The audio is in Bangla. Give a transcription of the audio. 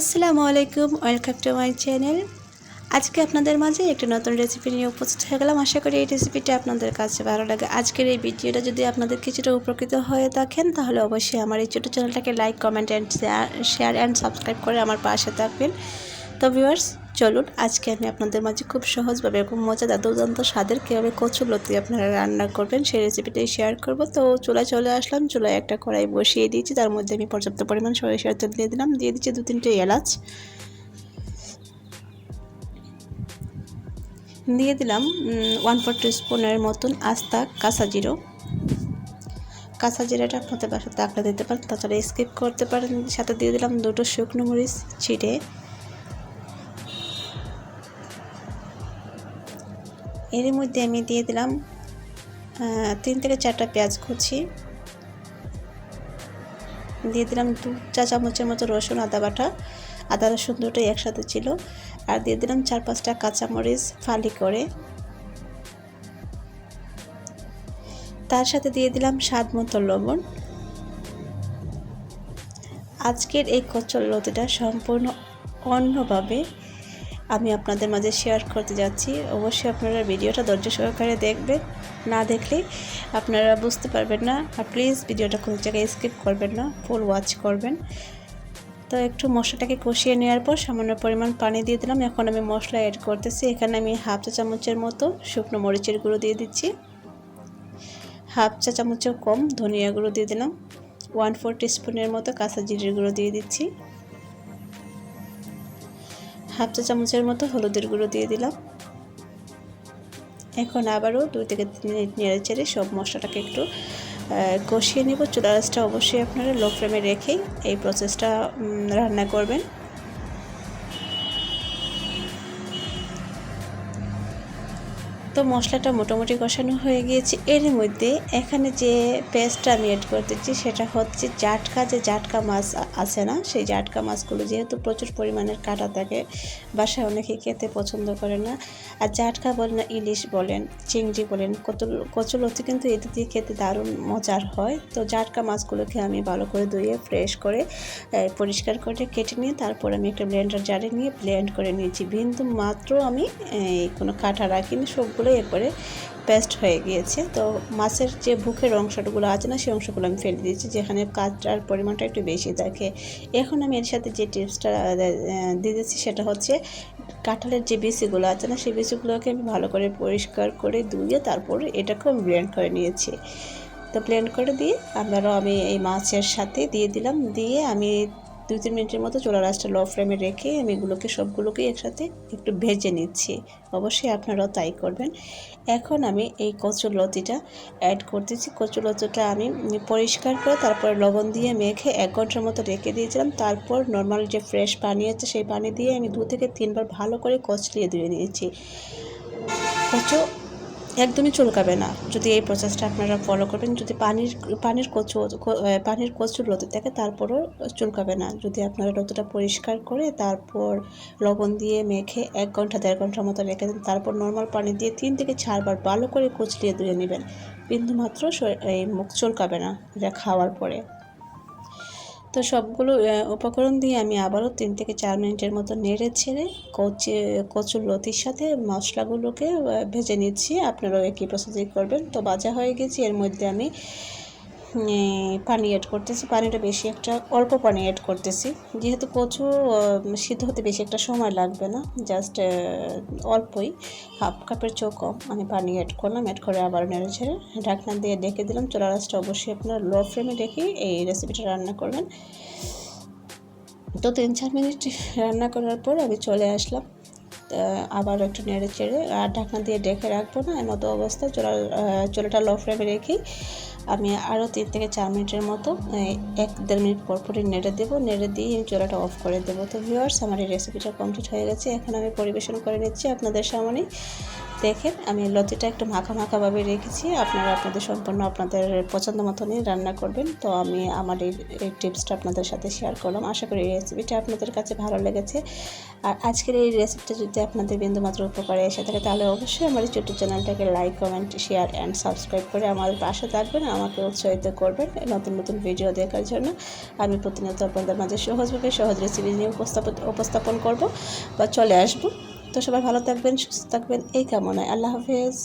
আসসালামু আলাইকুম, ওয়েলকাম টু মাই চ্যানেল। আজকে আপনাদের মাঝে একটা নতুন রেসিপি নিয়ে উপস্থিত হয়ে গেলাম। আশা করি এই রেসিপিটা আপনাদের কাছে ভালো লাগে। আজকের এই ভিডিওটা যদি আপনাদের কিছুটা উপকৃত হয়ে থাকেন, তাহলে অবশ্যই আমার এই ছোটো চ্যানেলটাকে like comment and share and subscribe করে আমার পাশে থাকবেন। তো ভিউয়ার্স চলুন, আজকে আমি আপনাদের মাঝে খুব সহজভাবে এবং মজাদার দুর্দান্ত স্বাদের কীভাবে কচুর লতি আপনারা রান্না করবেন সেই রেসিপিটাই শেয়ার করব। তো চুলায় চলে আসলাম, চুলায় একটা কড়াই বসিয়ে দিয়েছি, তার মধ্যে আমি পর্যাপ্ত পরিমাণ সরিষার তেল দিয়ে দিলাম, দিয়ে দিচ্ছি দু তিনটে এলাচ। দিয়ে দিলাম ওয়ান ফোর স্পুনের মতন আস্তা কাঁচা জিরো। কাঁচা জিরাটা আপনাদের বাসাতে আঁকড়া দিতে পারেন, তাছাড়া স্কিপ করতে পারেন, সাথে দিয়ে দিলাম দুটো শুকনো মরিচ ছিটে এর মধ্যে আমি দিয়ে দিলাম তিন থেকে চারটা পেঁয়াজ কুচি। দিয়ে দিলাম দু চা চামচের মতো রসুন, আদা বাটা। আদা, রসুন দুটোই একসাথে ছিল। আর দিয়ে দিলাম চার পাঁচটা কাঁচামরিচ ফালি করে। তার সাথে দিয়ে দিলাম স্বাদ মতো লবণ। আজকের এই কচল লতিটা সম্পূর্ণ অন্যভাবে আমি আপনাদের মাঝে শেয়ার করতে যাচ্ছি। অবশ্যই আপনারা ভিডিওটা ধৈর্য সহকারে দেখবেন। না দেখলে আপনারা বুঝতে পারবেন না। আর প্লিজ ভিডিওটা কোনো জায়গায় স্কিপ করবেন না। ফুল ওয়াচ করবেন। তো একটু মশলাটাকে কষিয়ে নেওয়ার পর সামান্য পরিমাণ পানি দিয়ে দিলাম। এখন আমি মশলা অ্যাড করতেছি। এখানে আমি হাফ চা চামচের মতো শুকনো মরিচের গুঁড়ো দিয়ে দিচ্ছি। হাফ চা চামচের কম ধনিয়া গুঁড়ো দিয়ে দিলাম। ওয়ান ফোর টিস্পুনের মতো কাঁচা জিরের গুঁড়ো দিয়ে দিচ্ছি। হাফ চা চামচের মতো হলুদের গুঁড়ো দিয়ে দিলাম। এখন আবারও দুই থেকে তিন মিনিট নেড়ে চেড়ে সব মশলাটাকে একটু কষিয়ে নেব। চুলা রাসটা অবশ্যই আপনারা লো ফ্লেমে রেখেই এই প্রসেসটা রান্না করবেন। তো মশলাটা মোটামুটি কষানো হয়ে গিয়েছে। এর মধ্যে এখানে যে পেস্টটা আমি অ্যাড করতেছি সেটা হচ্ছে জাটকা। যে জাটকা মাছ আছে না, সেই জাটকা মাছগুলো যেহেতু প্রচুর পরিমাণের কাটা থাকে, বাসায় অনেকে খেতে পছন্দ করে না। আর জাটকা বলেন না, ইলিশ বলেন, চিংড়ি বলেন কত কচুলতি কিন্তু এতে দিয়ে খেতে দারুণ মজার হয়। তো জাটকা মাছগুলোকে আমি ভালো করে ধুয়ে ফ্রেশ করে পরিষ্কার করে কেটে নিয়ে তারপর আমি একটা ব্লেন্ডার জারে নিয়ে ব্লেন্ড করে নিয়েছি। বিন্দু মাত্র আমি কোনো কাটা রাখিনি সবগুলো এরপরে পেস্ট হয়ে গিয়েছে। তো মাছের যে বুকের অংশগুলো আছে না, সেই অংশগুলো আমি ফেলে দিয়েছি, যেখানে কাঁচার পরিমাণটা একটু বেশি থাকে। এখন আমি এর সাথে যে টিপসটা দিয়ে দিচ্ছি সেটা হচ্ছে, কাঁঠালের যে বিচিগুলো আছে না, সেই বিচিগুলোকে আমি ভালো করে পরিষ্কার করে ধুয়ে তারপর এটাকে আমি ব্লেন্ড করে নিয়েছি। তো ব্লেন্ড করে দিয়ে আবারও আমি এই মাছের সাথে দিয়ে দিলাম। দিয়ে আমি দুই, তিন মিনিটের মতো চোলা রাসটা লো ফ্লেমে রেখে আমি এগুলোকে, সবগুলোকে একসাথে একটু ভেজে নিচ্ছি। অবশ্যই আপনারাও তাই করবেন। এখন আমি এই কচুর লতিটা অ্যাড করতেছি। কচুর লতিটা আমি পরিষ্কার করে তারপর লবণ দিয়ে মেখে এক ঘণ্টার মতো রেখে দিয়েছিলাম। তারপর নর্মাল যে ফ্রেশ পানি আছে, সেই পানি দিয়ে আমি দু থেকে তিনবার ভালো করে কচলিয়ে ধুয়ে নিয়েছি। কচু একদমই চুলকাবে না। যদি এই প্রসেসটা আপনারা ফলো করবেন, যদি পানির পানির কচু পানির কচুর রোদে থাকে তারপরও চুলকাবে না। যদি আপনারা রোদটা পরিষ্কার করে তারপর লবণ দিয়ে মেখে এক ঘণ্টা, দেড় ঘণ্টার মতো রেখে দেন, তারপর নর্মাল পানি দিয়ে তিন থেকে চারবার ভালো করে কুচলিয়ে ধুয়ে নেবেন। বিন্দুমাত্র এই মুখ চুলকাবে না এটা খাওয়ার পরে। তো সবগুলো উপকরণ দিয়ে আমি আবারও তিন থেকে চার মিনিটের মতো নেড়ে ছেড়ে কচি, কচুর লতির সাথে মশলাগুলোকে ভেজে নিচ্ছি। আপনারাও একই প্রসেসিং করবেন। তো বাজা হয়ে গেছি। এর মধ্যে আমি পানি অ্যাড করতেছি। পানিটা বেশি একটা, অল্প পানি অ্যাড করতেছি। যেহেতু কচু সিদ্ধ হতে বেশি একটা সময় লাগবে না জাস্ট অল্পই হাফ কাপের চোখ কম আমি পানি অ্যাড করলাম অ্যাড করে আবার নেড়ে ছেড়ে ঢাকনা দিয়ে ডেকে দিলাম। চোলা রাসটা অবশ্যই আপনার লো ফ্লেমে রেখে এই রেসিপিটা রান্না করবেন। তো তিন চার মিনিট রান্না করার পর আমি চলে আসলাম। আবার একটু নেড়ে চেড়ে, আর ঢাকনা দিয়ে ডেকে রাখব না, এর মতো অবস্থায় চোলা চোলাটা লো ফ্লেমে রেখেই আমি আরও তিন থেকে চার মিনিটের মতো এক দেড় মিনিট পর পরই নেড়ে দেবো। নেড়ে দিয়ে আমি চোলাটা অফ করে দেবো। তো ভিউয়ার্স আমার এই রেসিপিটা কমপ্লিট হয়ে গেছে। এখন আমি পরিবেশন করে নিচ্ছি আপনাদের সামনে। দেখেন, আমি লতিটা একটু মাখা মাখাভাবে রেখেছি। আপনারা আপনাদের সম্পূর্ণ আপনাদের পছন্দ মতনই রান্না করবেন। তো আমি আমার এই টিপসটা আপনাদের সাথে শেয়ার করলাম। আশা করি এই রেসিপিটা আপনাদের কাছে ভালো লেগেছে। আর আজকের এই রেসিপিটা যদি আপনাদের বিন্দুমাত্র উপকারে এসে থাকে, তাহলে অবশ্যই আমার এই ছোটো চ্যানেলটাকে like comment share and subscribe করে আমার পাশে থাকবেন, আমাকে উৎসাহিত করবেন নতুন নতুন ভিডিও দেখার জন্য। আমি প্রতিনিয়ত আপনাদের মাঝে সহজভাবে সহজ রেসিপি নিয়ে উপস্থাপন উপস্থাপন করব। বা চলে আসব। তো সবাই ভালো থাকবেন সুস্থ থাকবেন এই কামনায়। আল্লাহ হাফেজ।